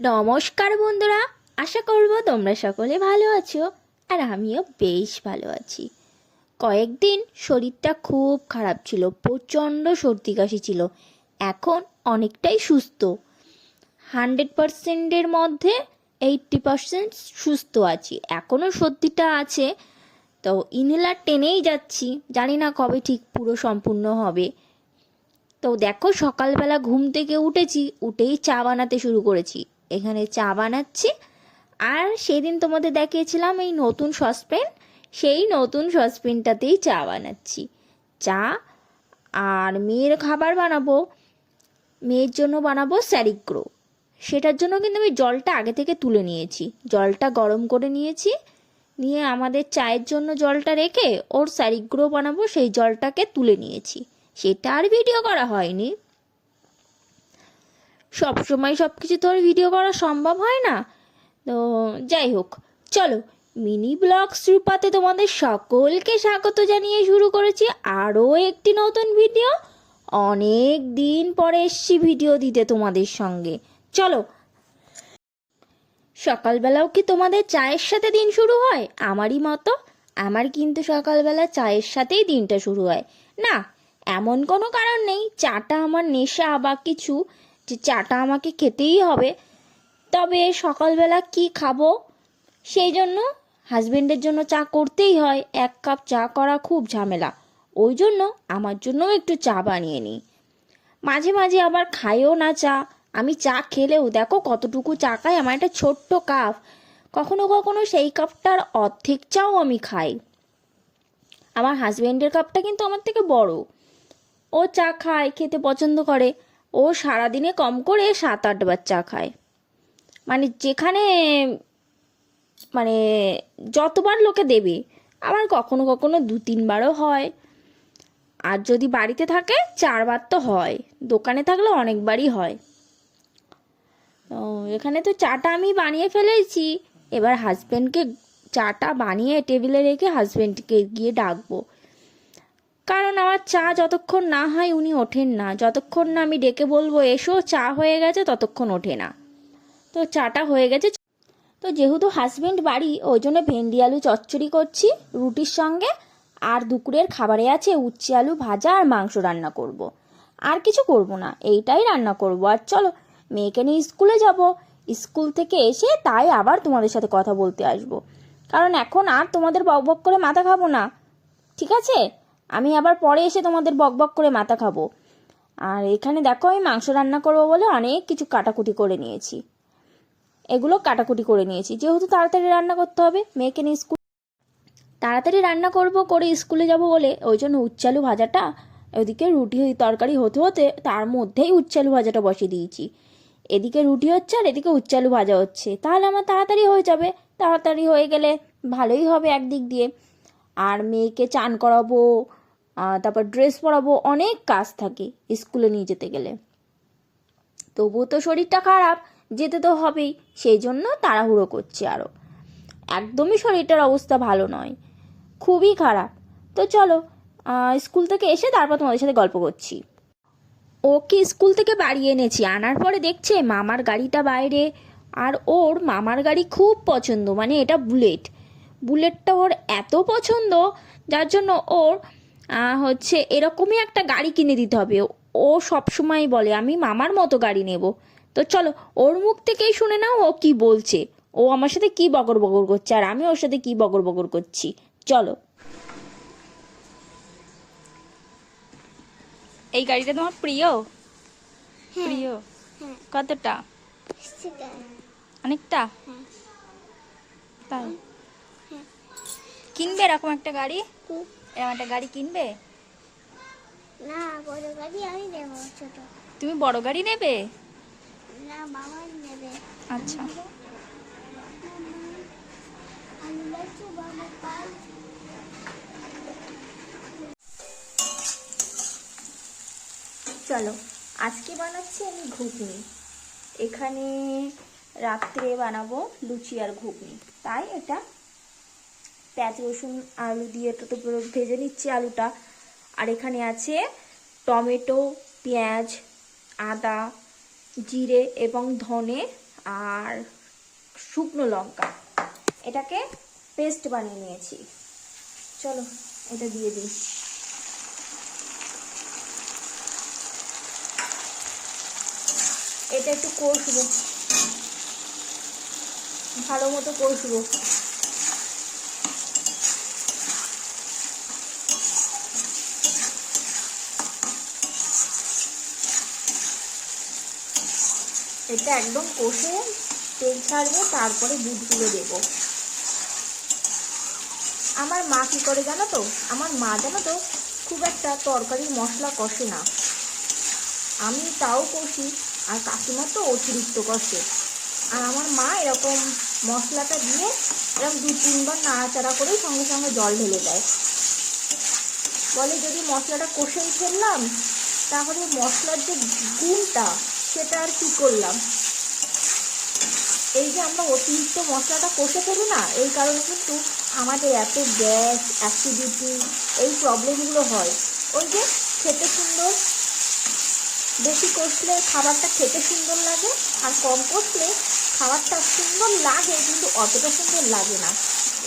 নমস্কার বন্ধুরা, আশা করব তোমরা সকলে ভালো আছো আর আমিও বেশ ভালো আছি। কয়েকদিন শরীরটা খুব খারাপ ছিল, প্রচণ্ড সর্দি কাশি ছিল, এখন অনেকটাই সুস্থ। হান্ড্রেড পারসেন্টের মধ্যে এইট্টি পারসেন্ট সুস্থ আছি এখনও সর্দিটা আছে। তো ইনহেলার টেনেই যাচ্ছি, জানি না কবে ঠিক পুরো সম্পূর্ণ হবে। তো দেখো সকালবেলা ঘুম থেকে উঠেছি, উঠেই চা বানাতে শুরু করেছি। এখানে চা বানাচ্ছি। আর সেদিন তোমাদের দেখিয়েছিলাম এই নতুন সসপ্যান সেই নতুন সসপ্যানটাতেই চা বানাচ্ছি। চা আর মেয়ের খাবার বানাবো। মেয়ের জন্য বানাবো স্যারিগ্রো সেটার জন্য কিন্তু আমি জলটা আগে থেকে তুলে নিয়েছি। জলটা গরম করে নিয়েছি। নিয়ে আমাদের চায়ের জন্য জলটা রেখে ওর স্যারিগ্রো বানাবো, সেই জলটাকে তুলে নিয়েছি। সেটা আর ভিডিও করা হয়নি। সব সময় সব কিছু তো ভিডিও করা সম্ভব হয় না? তো যাই হোক, চলো, মিনি ব্লগ রূপাতে তোমাদের সকলকে স্বাগত জানিয়ে শুরু করেছি আরও একটি নতুন ভিডিও অনেক দিন পরে এসছি ভিডিও দিতে তোমাদের সঙ্গে। চলো, সকালবেলাও কি তোমাদের চায়ের সাথে দিন শুরু হয়? আমারই মতো, আমার কিন্তু সকালবেলা চায়ের সাথেই দিনটা শুরু হয়। না, এমন কোনো কারণ নেই, চাটা আমার নেশা বা কিছু যে চাটা আমাকে খেতেই হবে। তবে সকালবেলা কি খাব? সেই জন্য হাজবেন্ডের জন্য চা করতেই হয়। এক কাপ চা করা খুব ঝামেলা। ওই জন্য আমার জন্যও একটু চা বানিয়ে নিই। মাঝে মাঝে আবার খাইও না চা। আমি চা খেলেও দেখো কতটুকু চা খাই। আমার একটা ছোট্ট কাপ। কখনো কখনো সেই কাপটার অর্ধেক চাও আমি খাই। আমার হাজবেন্ডের কাপটা কিন্তু আমার থেকে বড়। ও চা খায়, খেতে পছন্দ করে। ও সারাদিনে কম করে সাত আটবার চা খায়। মানে যেখানে মানে যতবার লোকে দেবে, আবার কখনো কখনো দু তিনবারও হয়। আর যদি বাড়িতে থাকে চারবার তো হয়। দোকানে থাকলে অনেকবারই হয়। তো এখানে তো চাটা আমি বানিয়ে ফেলেছি। এবার হাজব্যান্ডকে চাটা বানিয়ে টেবিলে রেখে হাজব্যান্ডকে গিয়ে ডাকবো। কারণ আমার চা যতক্ষণ না হয় উনি ওঠেন না। যতক্ষণ না আমি ডেকে বলব, এসো, চা হয়ে গেছে, ততক্ষণ ওঠে না। তো চাটা হয়ে গেছে। তো যেহেতু হাজব্যান্ড বাড়ি, ওই জন্য ভেন্ডি আলু চচ্চড়ি করছি রুটির সঙ্গে। আর দুপুরের খাবারে আছে উচ্ছে আলু ভাজা আর মাংস রান্না করব। আর কিছু করব না, এইটাই রান্না করব। আর চলো, মেয়েকে নিয়ে স্কুলে যাব। স্কুল থেকে এসে তাই আবার তোমাদের সাথে কথা বলতে আসব। কারণ এখন আর তোমাদের বক বক করে মাথা খাব না। ঠিক আছে? আমি আবার পরে এসে তোমাদের বক বক করে মাথা খাব। আর এখানে দেখো আমি মাংস রান্না করব বলে অনেক কিছু কাটাকুটি করে নিয়েছি। এগুলো কাটাকুটি করে নিয়েছি। যেহেতু তাড়াতাড়ি রান্না করতে হবে, মেয়েকে নিয়ে স্কুল তাড়াতাড়ি রান্না করব, করে স্কুলে যাব বলে ওই জন্য উচ্চালু ভাজাটা ওদিকে রুটি তরকারি হতে হতে তার মধ্যেই উচ্চালু ভাজাটা বসিয়ে দিয়েছি। এদিকে রুটি হচ্ছে আর এদিকে উচ্চালু ভাজা হচ্ছে। তাহলে আমার তাড়াতাড়ি হয়ে যাবে। তাড়াতাড়ি হয়ে গেলে ভালোই হবে একদিক দিয়ে। আর মেয়েকে চান করাবো তারপর ড্রেস পরাবো, অনেক কাজ থাকে স্কুলে নিয়ে যেতে গেলে। তবুও তো শরীরটা খারাপ, যেতে তো হবেই, সেই জন্য তাড়াহুড়ো করছি আরও একদমই শরীরটার অবস্থা ভালো নয়, খুবই খারাপ। তো চলো স্কুল থেকে এসে তারপর তোমাদের সাথে গল্প করছি। ওকে স্কুল থেকে বাড়ি এনেছি, আনার পরে দেখছে মামার গাড়িটা বাইরে, আর ওর মামার গাড়ি খুব পছন্দ মানে এটা বুলেট। বুলেটটা ওর এত পছন্দ, যার জন্য ওর হচ্ছে এরকমই একটা গাড়ি কিনে দিতে হবে। ও সব সময় বলে আমি মামার মতো গাড়ি নেব। তো চলো ওর মুখ থেকেই শুনে নাও ও কি বলছে। ও আমার সাথে কি বগর বগর করছে আর আমি ওর সাথে কি বগর বগর করছি। চলো। এই গাড়িটা তোমার প্রিয়? প্রিয়? কতটা? অনেকটা? তাই? কিনবে এরকম একটা গাড়ি? এরকম একটা গাড়ি কিনবে? না বড় গাড়ি আমি নেব ছোট। তুমি বড় গাড়ি নেবে? না বাবা নেবে। আচ্ছা। চলো আজকে বানাচ্ছি আমি ঘুগনি। এখানে রাত্রে বানাবো লুচি আর ঘুগনি। তাই এটা পেঁয়াজ, রসুন, আলু দিয়ে তো ভেজে নিচ্ছি আলুটা। আর এখানে আছে টমেটো, পেঁয়াজ, আদা, জিরে এবং ধনে আর শুকনো লঙ্কা। এটাকে পেস্ট বানিয়ে নিয়েছি। চলো, এটা দিয়ে দিই। এটা একটু কষবো। ভালো মতো কষবো। এটা একদম কষে তেল ছাড়বো, তারপরে দুধগুলো দেবো। আমার মা কি করে জানো তো? আমার মা জানো তো, খুব একটা তরকারির মশলা কষে না। আমি তাও কষি, আর কাকিমা তো অতিরিক্ত কষে। আর আমার মা এরকম মশলাটা দিয়ে এরকম দু তিনবার নাড়াচাড়া করেই সঙ্গে সঙ্গে জল ঢেলে দেয়। বলে যদি মশলাটা কষেই ফেললাম তাহলে মশলার যে গুণটা সেটা আর কি করলাম? এই যে আমরা অতিরিক্ত মশলাটা কষে ফেলি না, এই কারণে কিন্তু আমাদের এত গ্যাস অ্যাসিডিটি এই প্রবলেমগুলো হয়। ওই যে খেতে সুন্দর, বেশি কষলে খাবারটা খেতে সুন্দর লাগে, আর কম কষলে খাবারটা সুন্দর লাগে, কিন্তু অতটা সুন্দর লাগে না।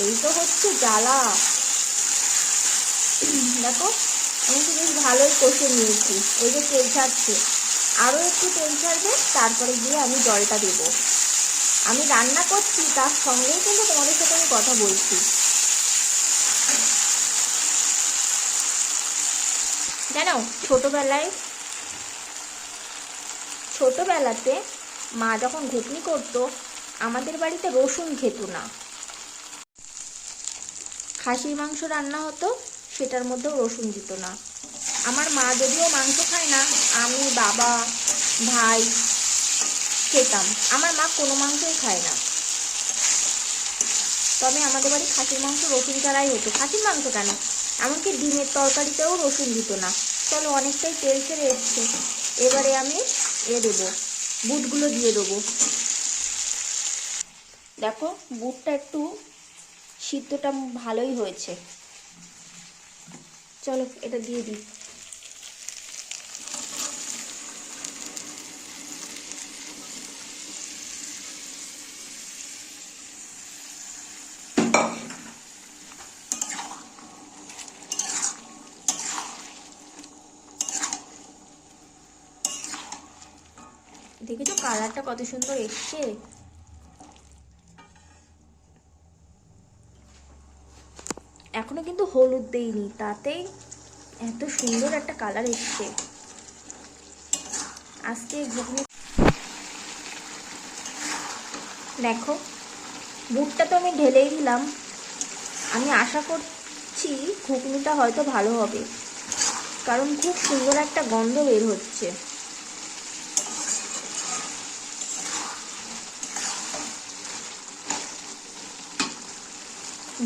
এই তো হচ্ছে জ্বালা। দেখো, আমি তো বেশ ভালোই কষে নিয়েছি, এই যে তেল ছাড়ছে। আরও একটু তেল ছাড়বে, তারপরে গিয়ে আমি জলটা দেবো। আমি রান্না করছি, তার সঙ্গেই কিন্তু তোমাদের সাথে আমি কথা বলছি। জানো, ছোটোবেলায়, ছোটোবেলাতে মা যখন ঘুটনি করতো, আমাদের বাড়িতে রসুন খেত না। খাসির মাংস রান্না হতো, সেটার মধ্যেও রসুন দিত না। আমার মা যদিও মাংস খায় না, আমি বাবা, ভাই খেতাম। আমার মা কোনো মাংসই খায় না। তবে আমাদের বাড়ি খাসির মাংস, রসুন ছাড়াই হতো। খাসির মাংস কেন? এমনকি ডিমের তরকারিতেও রসুন দিত না। চলো অনেকটাই তেল ছেড়ে এসছে। এবারে আমি এ দেবো, বুটগুলো দিয়ে দেবো। দেখো, বুটটা একটু সিদ্ধটা ভালোই হয়েছে। চলো, এটা দিয়ে দিই। দেখেছ কালারটা কত সুন্দর এসছে? এখনও কিন্তু হলুদ দেইনি তাতেই এত সুন্দর একটা কালার এসছে। আজকে দেখো, বুটটা তো আমি ঢেলেই দিলাম। আমি আশা করছি ঘুগনিটা হয়তো ভালো হবে, কারণ খুব সুন্দর একটা গন্ধ বের হচ্ছে।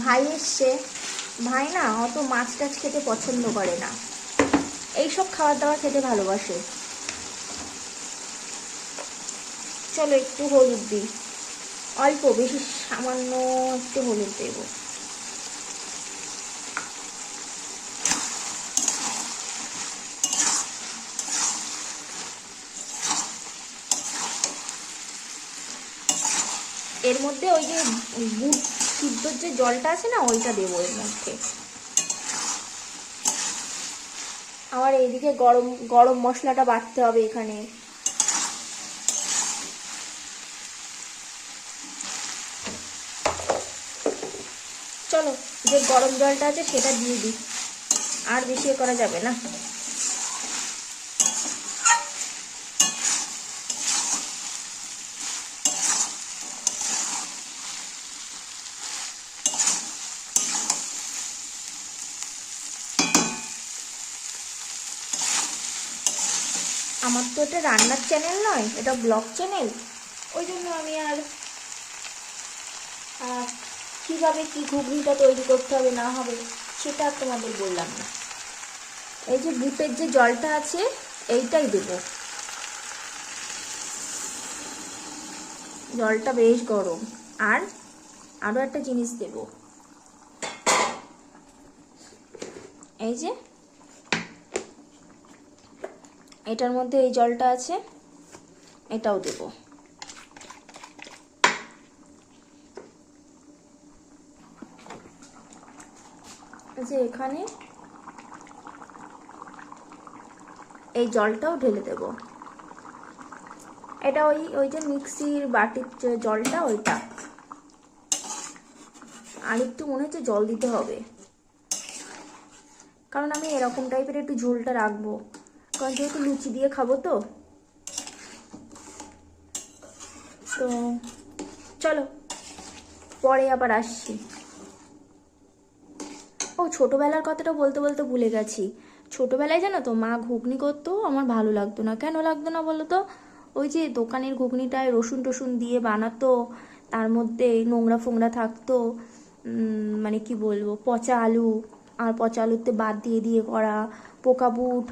ভাই এসছে। ভাই না অত মাছ টাছ খেতে পছন্দ করে না। এইসব খাবার দাবার খেতে ভালোবাসে। চলো একটু হলুদ দিই। অল্প, বেশি সামান্য একটু হলুদ দেবো। এর মধ্যে ওই যে বুট সিদ্ধর যে জলটা আছে না, ওইটা দেবো এর মধ্যে। আমার এইদিকে গরম গরম মশলাটা বাটতে হবে এখানে। চলো, যে গরম জলটা আছে সেটা দিয়ে দিই। আর বেশি করা যাবে না। আমার তো এটা রান্নার চ্যানেল নয়, এটা ব্লগ চ্যানেল ওই জন্য আমি আর কীভাবে কি ঘুগনিটা তৈরি করতে হবে না হবে, সেটা আর তোমাদের বললাম না। এই যে বুটের যে জলটা আছে, এইটাই দেব। জলটা বেশ গরম। আর আরও একটা জিনিস দেব। এই যে এটার মধ্যে এই জলটা আছে, এটাও দেব। যে এখানে এই জলটাও ঢেলে দেব। এটা ওই ওই যে মিক্সির বাটির জলটা, ওইটা। আর একটু মনে হচ্ছে জল দিতে হবে। কারণ আমি এরকম টাইপের একটু ঝোলটা রাখব। কারণ যেহেতু লুচি দিয়ে খাব তো। তো চলো, পরে আবার আসছি। ও, ছোটোবেলার কথাটা বলতে বলতে ভুলে গেছি। ছোটোবেলায় জানো তো, মা ঘুগনি করতো, আমার ভালো লাগতো না। কেন লাগতো না বলো তো? ওই যে দোকানের ঘুগনিটায় রসুন টসুন দিয়ে বানাতো, তার মধ্যে নোংরা ফোংরা থাকতো মানে কি বলব, পচা আলু, আর পচা আলুতে বাদ দিয়ে দিয়ে করা পোকা বুট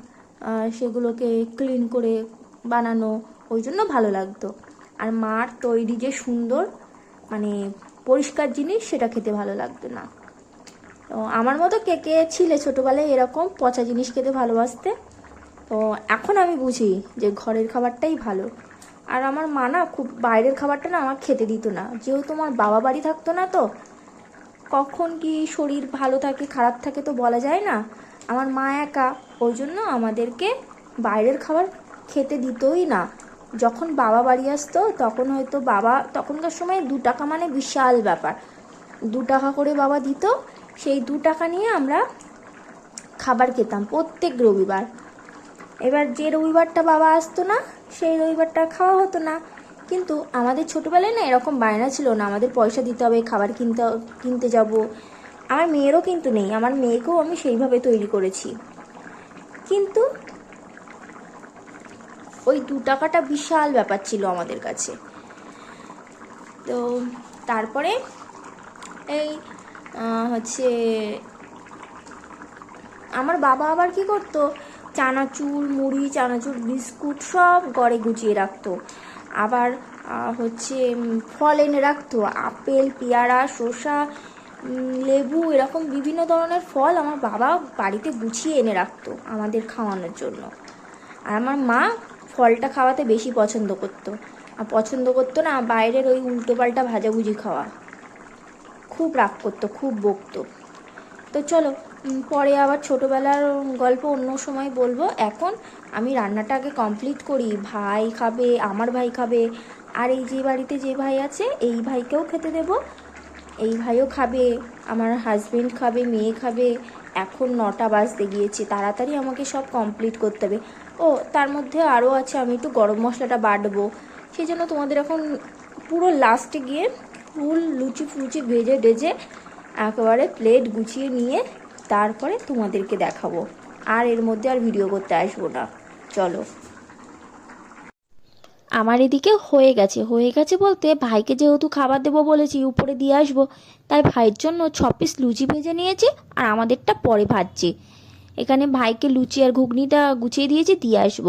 সেগুলোকে ক্লিন করে বানানো, ওই জন্য ভালো লাগতো। আর মার তৈরি যে সুন্দর মানে পরিষ্কার জিনিস, সেটা খেতে ভালো লাগতো না। তো আমার মতো কে কে ছিলে ছোটোবেলায় এরকম পচা জিনিস খেতে ভালোবাসতে, তো এখন আমি বুঝি যে ঘরের খাবারটাই ভালো। আর আমার মা না, খুব বাইরের খাবারটা না আমার খেতে দিত না। যেহেতু আমার বাবা বাড়ি থাকতো না তো, কখন কি শরীর ভালো থাকে, খারাপ থাকে তো বলা যায় না। আমার মা একা ওই জন্য আমাদেরকে বাইরের খাবার খেতে দিতই না। যখন বাবা বাড়ি আসতো, তখন হয়তো বাবা, তখনকার সময় দু টাকা মানে বিশাল ব্যাপার। দু টাকা করে বাবা দিত, সেই দু টাকা নিয়ে আমরা খাবার খেতাম প্রত্যেক রবিবার। এবার যে রবিবারটা বাবা আসতো না, সেই রবিবারটা খাওয়া হতো না। কিন্তু আমাদের ছোটোবেলায় না এরকম বায়না ছিল না, আমাদের পয়সা দিতে হবে, খাবার কিনতে কিনতে যাব। আমার মেয়েরও কিন্তু নেই, আমার মেয়েকেও আমি সেইভাবে তৈরি করেছি। কিন্তু ওই দু টাকাটা বিশাল ব্যাপার ছিল আমাদের কাছে। তো তারপরে এই হচ্ছে আমার বাবা আবার কি করতো? চানাচুর, মুড়ি, চানাচুর, বিস্কুট সব গড়ে গুছিয়ে রাখতো। আবার হচ্ছে ফল এনে রাখতো। আপেল, পেয়ারা, শসা লেবু, এরকম বিভিন্ন ধরনের ফল আমার বাবা বাড়িতে গুছিয়ে এনে রাখতো আমাদের খাওয়ানোর জন্য। আর আমার মা ফলটা খাওয়াতে বেশি পছন্দ করতো। আর পছন্দ করতো না, বাইরের ওই উল্টোপাল্টা ভাজাভুজি খাওয়া। খুব রাগ করতো, খুব বকতো। তো চলো পরে আবার ছোটোবেলার গল্প অন্য সময় বলব। এখন আমি রান্নাটা আগে কমপ্লিট করি। ভাই খাবে, আমার ভাই খাবে। আর এই যে বাড়িতে যে ভাই আছে, এই ভাইকেও খেতে দেব। এই ভাইও খাবে, আমার হাজবেন্ড খাবে, মেয়ে খাবে। এখন নটা বাজতে গিয়েছে, তাড়াতাড়ি আমাকে সব কমপ্লিট করতে হবে। ও, তার মধ্যে আরও আছে, আমি একটু গরম মশলাটা বাটবো। সেই জন্য তোমাদের এখন পুরো লাস্টে গিয়ে ফুল লুচি ফুচি ভেজে ডেজে একেবারে প্লেট গুছিয়ে নিয়ে তারপরে তোমাদেরকে দেখাবো। আর এর মধ্যে আর ভিডিও করতে আসব না। চলো। আমার এদিকে হয়ে গেছে হয়ে গেছে বলতে ভাইকে যেহেতু খাবার দেবো বলেছি, উপরে দিয়ে আসব। তাই ভাইয়ের জন্য ছ পিস লুচি ভেজে নিয়েছি আর আমাদেরটা পরে ভাজছি। এখানে ভাইকে লুচি আর ঘুগনিটা গুছিয়ে দিয়েছি, দিয়ে আসব।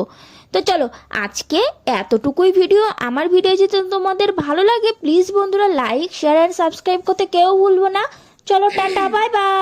তো চলো, আজকে এতটুকুই ভিডিও। আমার ভিডিও যদি তোমাদের ভালো লাগে প্লিজ বন্ধুরা লাইক শেয়ার অ্যান্ড সাবস্ক্রাইব করতে কেউ ভুলবো না। চলো, টাটা বাই বাই